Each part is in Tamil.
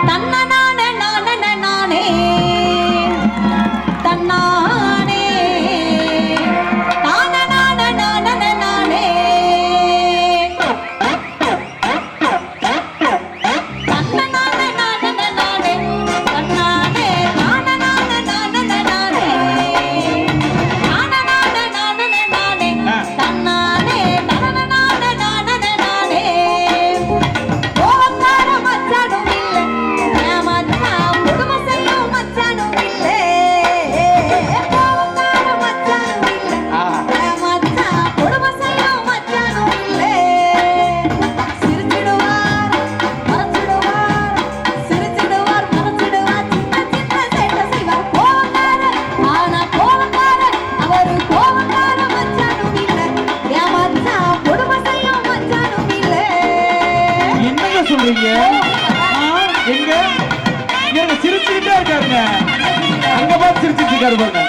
ತನ್ನ இருக்கீங்க எங்க? இங்க சிரிச்சுக்கிட்டே இருக்காருங்க. அங்க பார்த்து சிரிச்சுட்டு இருக்காரு பாருங்க.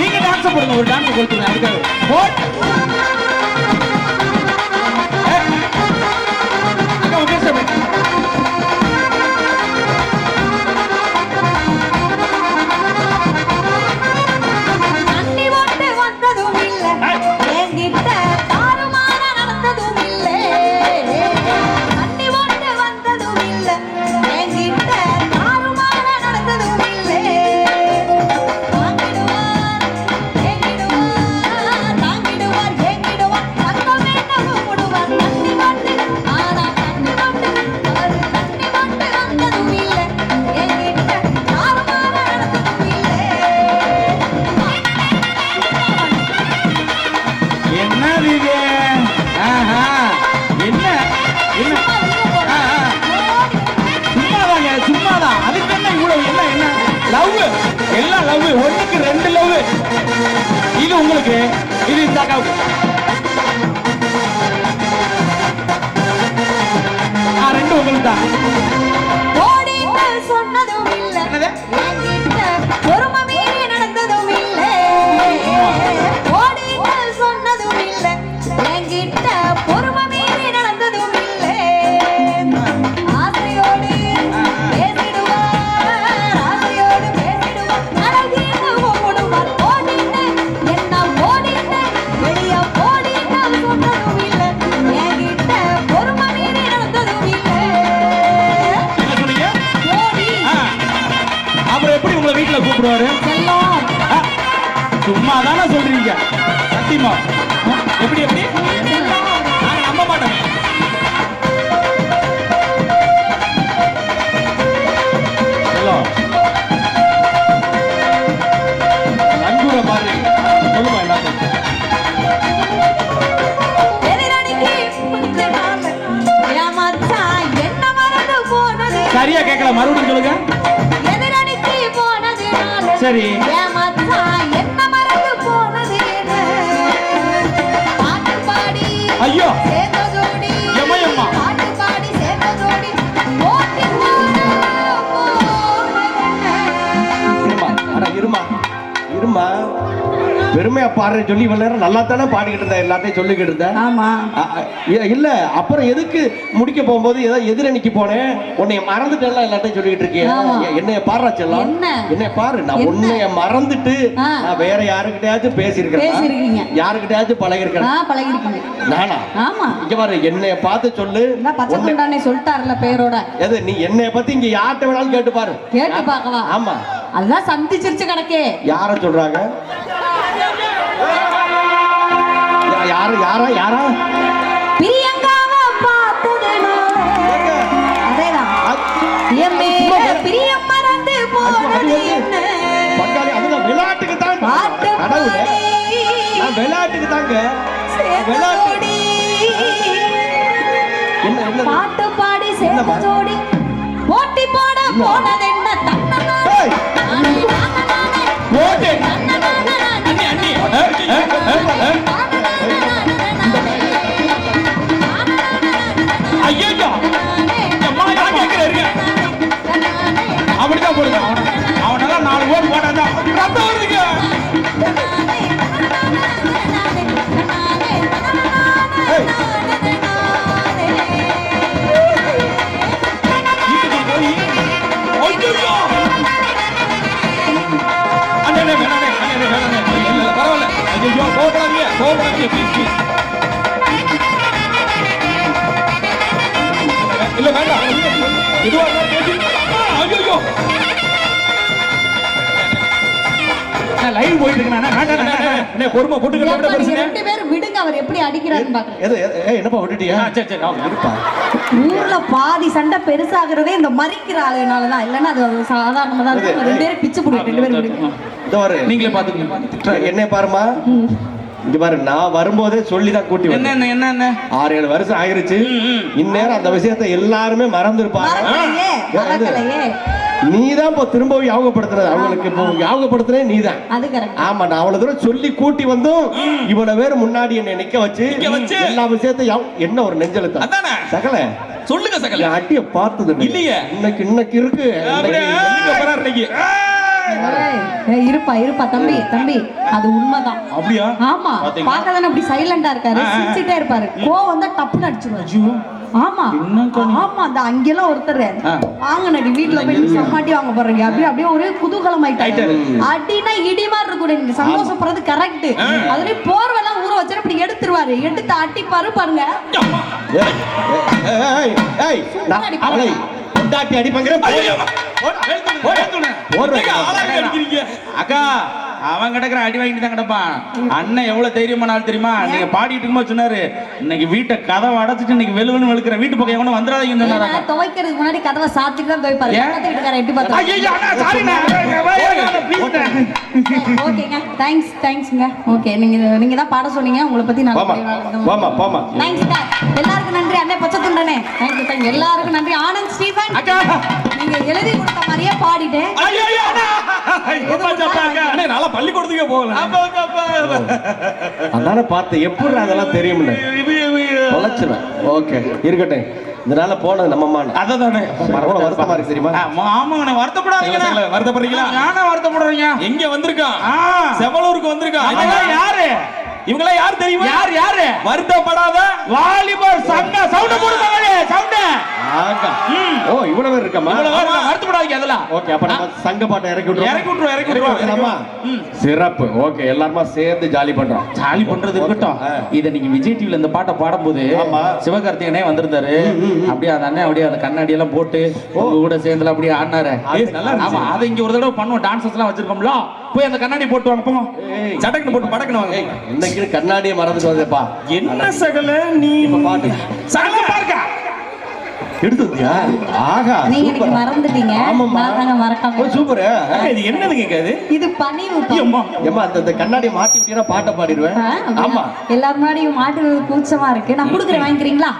நீங்க டான்ஸ் போடுங்க ஒரு டான்ஸ் கொடுத்துருங்க அதுக்காக எல்லாம் லவ் ஒண்ணுக்கு ரெண்டு லவ் இது உங்களுக்கு இது இந்த ரெண்டு உங்களுக்கு தான் சொன்னதும் இல்ல. எப்படி எப்படி? நாங்க நம்ப மாட்டோம். நங்கூர மாதிரி. சொல்லுமா எல்லாத்தையும்? சரியா கேட்கல மறுபடியும் சொல்லுங்க. சரி. பெருமையா பாடுறேன்னு சொல்லி இவ்வளவு நேரம் நல்லா தானே பாடிக்கிட்டு இருந்தேன் எல்லாத்தையும் சொல்லிக்கிட்டு இருந்தேன் ஆமா. இல்ல அப்புறம் எதுக்கு முடிக்க போகும்போது ஏதோ எதிரணிக்கு போனேன்? உன்னைய மறந்துட்டேன்ல எல்லாத்தையும் சொல்லிக்கிட்டு. எ- என்னைய பாடுறா செல்லம்? என்ன? என்னைய பாரு நான்? உன்னைய மறந்துட்டு. நான் வேற யாருக்கிட்டயாச்சும் பேசியிருக்கீங்க. யாருக்கிட்டயாச்சும் பழகிருக்கேன் ஆ பழகிருக்கீங்க நானா? ஆமா. இங்க பாரு என்னைய பார்த்து சொல்லு. பச்சை சொல்லிட்டாருல பேரோட? எது நீ என்னைய பத்தி இங்க யார்கிட்ட வேணாலும் கேட்டு பாரு. கேட்டு பார்க்கவா? ஆமா. அதுதான் சந்திச்சிருச்சு கிடக்கே யார சொல்றாங்க? யாரு யாரா யாரா? பிரியங்காவ அதேதான். என் மேல பிரியம் மறந்து போனது என்ன? பங்காளி அதுதான் விளையாட்டுக்கு தான் பாட்டு கடவுளே. நான் விளையாட்டுக்கு தாங்க. விளையாட்டு. சேர்ந்ததோடி என்ன என்ன? பாட்டு பாடி என்னம்மா? சேர்ந்ததோடி போட்டி போட போனது என்ன? தன்னனானே இல்ல வேண்டாம் லைவ் போயிட்டு இருக்கேன் பொறுமை ரெண்டு பேரும் விடுங்க அவர் எப்படி அடிக்கிறாருன்னு பாக்குறேன் என்னப்பா விட்டுட்டியா? சரி சரி ஊர்ல பாதி சண்டை பெருசாகிறதே இந்த மறிக்கிற ஆளுனாலதான் இல்லன்னா அது சாதாரணமா தான் இருக்கும். ரெண்டு பேரும் பிச்சு ரெண்டு பேரும் நீங்களே பாத்துக்கங்க என்னை பாருமா இங்க பாரு நான் வரும்போதே சொல்லி தான் கூட்டி என்ன வந்தேன். என்ன ஆறு ஏழு வருஷம் ஆயிருச்சு. இந்நேரம் அந்த விஷயத்தை எல்லாருமே மறக்கலையே மறக்கலையே. நீ தான் இப்போ திரும்பவும் ஞாபகப்படுத்துறது. அவங்களுக்கு இப்போ ஞாபகப்படுத்துறே நீ தான் அது கரெக்ட் ஆமா நான் அவ்வளவு தூரம் சொல்லி கூட்டி வந்தும் இவ்வளவு பேர் முன்னாடி என்னை நிக்க வச்சு? எல்லா விஷயத்தையும் என்ன ஒரு நெஞ்செழுத்தம்? அதானே? சகல. சொல்லுங்க சகல. அட்டிய பார்த்தது இல்ல. இல்லையே. இன்னைக்கு இன்னைக்கு இருக்கு. இருப்பா இருப்பா தம்பி தம்பி. அது உண்மைதான். அப்படியா? ஆமா. தானே அப்படி சைலண்டா இருக்காரு. சிரிச்சிட்டே இருப்பாரு. கோவம் வந்தா டப்புன்னு அடிச்சிருவாரு. ஆமா? ஆமா அந்த அங்கெல்லாம் ஒருத்தர். வாங்க நடி வீட்டுல போய் சம்மாட்டி வாங்க போறீங்க. அப்படியே அப்படியே ஒரே குதூகலம் ஆயிட்டாரு. அடினா இடி மாதிரி இருக்கும். நீங்க சந்தோஷப்படுறது கரெக்ட் அதுலயும் போர்வெல்லாம் ஊற வச்சு இப்படி எடுத்துருவாரு. எடுத்து அட்டிப்பாரு பாருங்க. ஏய், அக்கா அவன் கிடக்குற அடி வாங்கிட்டு தான் கிடப்பான். அண்ணன் எவ்வளவு தைரியமான ஆள் தெரியுமா? நீங்க பாடிட்டு இருக்கும்போது சொன்னாரு இன்னைக்கு வீட்டை கதவை அடைச்சிட்டு இன்னைக்கு வெளுவெளு வெளுக்கிற வீட்டு பக்கம் எவனும் வந்துடாதீங்கன்னு சொன்னாரு துவைக்கிறதுக்கு முன்னாடி கதவை சாத்திட்டு தான் துவைப்பாரு? பக்கத்து வீட்டுக்காரன் எட்டி ஓகேங்க தேங்க்ஸ் தேங்க்ஸ்ங்க ஓகே நீங்க நீங்க தான் பாட சொன்னீங்க உங்களை பத்தி நல்லா போமா எல்லாருக்கும் நன்றி அண்ணே பச்சத்துண்டனே தேங்க்யூ தேங்க்யூ எல்லாருக்கும் நன்றி. ஆனந்த் ஸ்டீஃபன் நீங்க எழுதி கொடுத்த மாதிரியே பாடிட்டேன். ஐயோ நல்லா பள்ளிக்கூடத்துக்கே போகல. அதனால பார்த்து எப்படி அதெல்லாம் தெரியும்ல தொலைச்சிருவேன். ஓகே இருக்கட்டும். இதனால போனது நம்ம அததானே. மரபுல வருத்தமா இருக்கு தெரியுமா? ஆமாங்கண்ணே வருத்தப்படாதீங்க வருத்தப்படுறீங்களா? நானே வருத்தப்படுறீங்க. எங்க வந்திருக்கான் செவலூருக்கு வந்திருக்கான் இவங்கெல்லாம் யாரு? இவங்கெல்லாம் யார் தெரியுமா? யார் யாரு? வருத்தப்படாத. வாலிபர் சங்க சவுண்ட் போடுறாங்களே சவுண்ட். ஆகா. ஓ இவ்வளவு பேர் இருக்கமா வருத்தப்படாதீங்க அதெல்லாம் ஓகே அப்ப நம்ம சங்க பாட்டை இறக்கி விட்டுருவோம். இறக்கி விட்டுருவோம், இறக்கி விட்டுருவோம். வைக்கலாமா? சிறப்பு. ஓகே எல்லாருமா சேர்ந்து ஜாலி பண்றோம். ஜாலி பண்றது இருக்கட்டும். இத நீங்க விஜய் டிவில இந்த பாட்டை பாடும்போது. சிவகார்த்திகனே வந்திருந்தாரு. அப்படியே அந்த அண்ணன் அப்படியே அந்த கண்ணாடி எல்லாம் போட்டு கூட சேர்ந்துல அப்படியே ஆடினாரு. ஆமா அதை இங்க ஒரு தடவை பண்ணுவோம். டான்சஸ் எல்லாம் வச்சிருக்கோம்ல. போய் அந்த கண்ணாடி போட்டு வாங்க போங்க. சடக்குன்னு போட்டு படக்குன்னு வாங்க. இன்னைக்கு கண்ணாடியை மறந்துட்டு வந்தேப்பா. என்ன சகல நீ? பாட்டு. சகல பாருங்க எடுத்து வந்தியா ஆகா நீங்க சூப்பர். மறந்துட்டீங்க. ஆமாம்மா. நான் தாங்க மறக்காம சூப்பர். இது என்னதுங்க இது இது பணிவு அம்மா ஏமா அந்த கண்ணாடி மாட்டி விட்டீங்கன்னா பாட்டை பாடிடுவேன்? ஆமா. எல்லாரும் முன்னாடியும் மாட்டு கூச்சமா இருக்கு. நான் குடுக்குறேன் வாங்கிக்கிறீங்களா?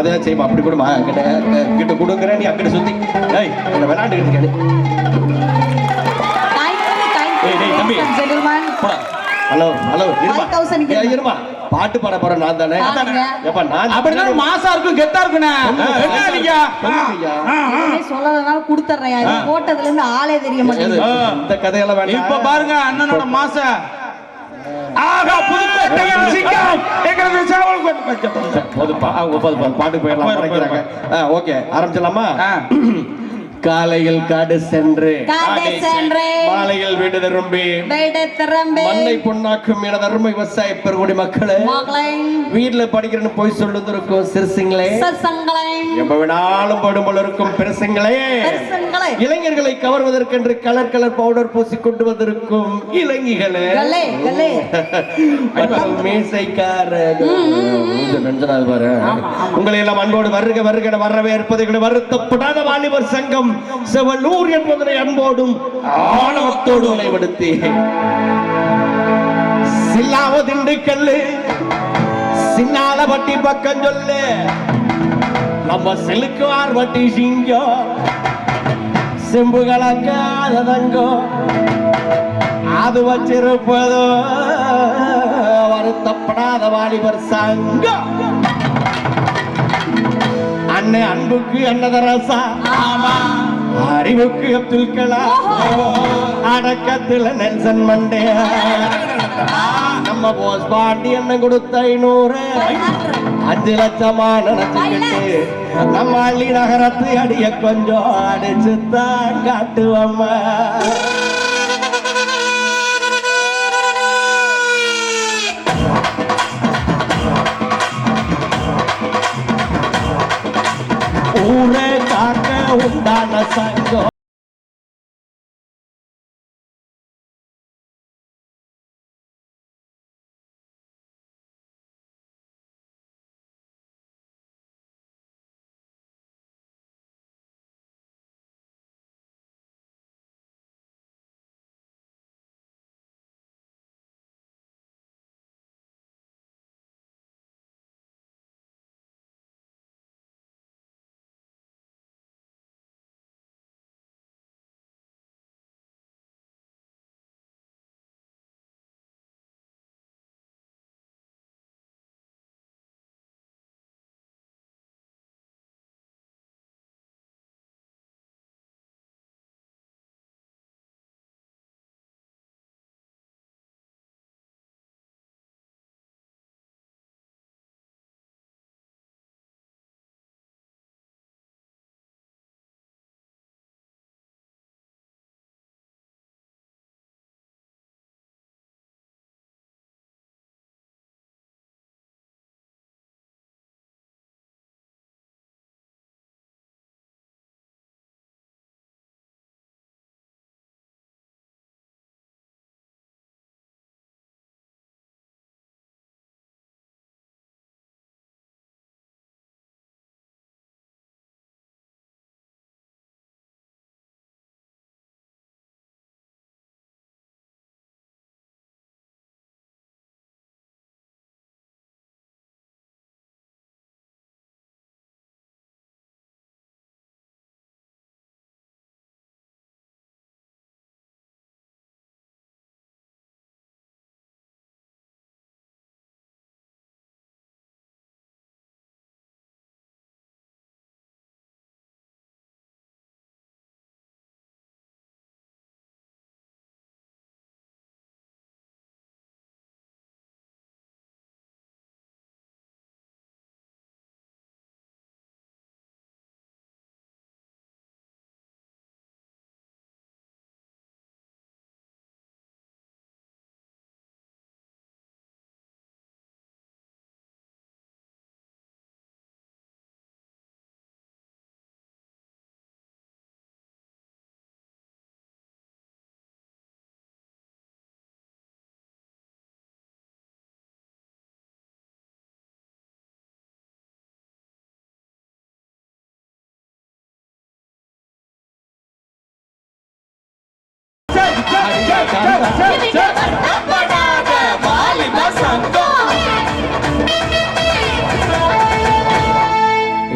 அதே செய்யுமா அப்படி கொடுமா. கிட்ட கிட்ட கொடுக்குறேன் நீ சுத்தி. ஏய் என்ன விளையாண்டுக்கிட்டு இருக்கேன் ஹலோ ஹலோ இருமா. 5000 க்கு ஏய், இருமா. பாட்டு பாட போறேன் நான் தானே. ஏப்பா நான் அப்படிதான் மாசா இருக்கும் கெத்தா சொல்லாதனால கொடுத்துட்றேன் இது போட்டதுல இருந்து ஆளே தெரிய? மாட்டேங்குது. இந்த கதையெல்லாம் வேண்டாம். இப்ப பாருங்க அண்ணனோட மாச. ஆகா புதுக்கோட்டையின் சிங்கம். எங்களது சேவல் போதுப்பா போதுப்பா. பாட்டு போயிடலாம் ஓகே ஆரம்பிச்சிடலாமா? ஆ. காலையில் காடு சென்று. காடை சென்றே. மாலையில் வீடு திரும்பி. மண்ணை பொண்ணாக்கும் எனது அருமை விவசாய பெருங்குடி மக்களே. வீட்டுல படிக்கிறேன்னு போய் சொல்லுந்திருக்கும் சிறுசிங்களே. எப்ப வேணாலும் படும்போல இருக்கும் பெருசுங்களே. இளைஞர்களை கவர்வதற்கென்று கலர் கலர் பவுடர் பூசி கொண்டு வந்திருக்கும் இளைஞர்களே. மீசைக்காரர். உங்களை எல்லாம் அன்போடு வருக வருக என வரவேற்பதை கூட வருத்தப்படாத வாலிபர் சங்கம். செவலூர் என்பதனை அன்போடும் ஆணவத்தோடு நிலைப்படுத்தி சில்லாவ திண்டுக்கல்லு சின்னால வட்டி பக்கம் சொல்லு நம்ம செலுக்குவார் வட்டி சிங்கம் செம்பு கலக்காத தங்கம் அது வச்சிருப்பதோ வருத்தப்படாத வாலிபர் சங்கம் அண்ணன் அன்புக்கு அன்னதரசா. அறிவுக்கு அப்துல் கலாம் அடக்கத்துல நெல்சன் மண்டேயா. நம்ம போஸ் பாண்டி என்ன கொடுத்த ஐநூறு? அஞ்சு லட்சமா நினைச்சுக்கிட்டு. நம்ம அள்ளி நகரத்து அடிய கொஞ்சம் அடிச்சுத்தான் காட்டுவம்மா. জানা সঙ্গ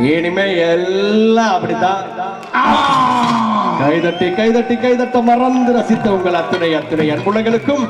இனிமே எல்லாம் அப்படித்தான். கைதட்டி கைதட்டி கைதட்ட மறந்து ரசித்த உங்கள் அத்துணை அத்துணை அன்புள்ளங்களுக்கும்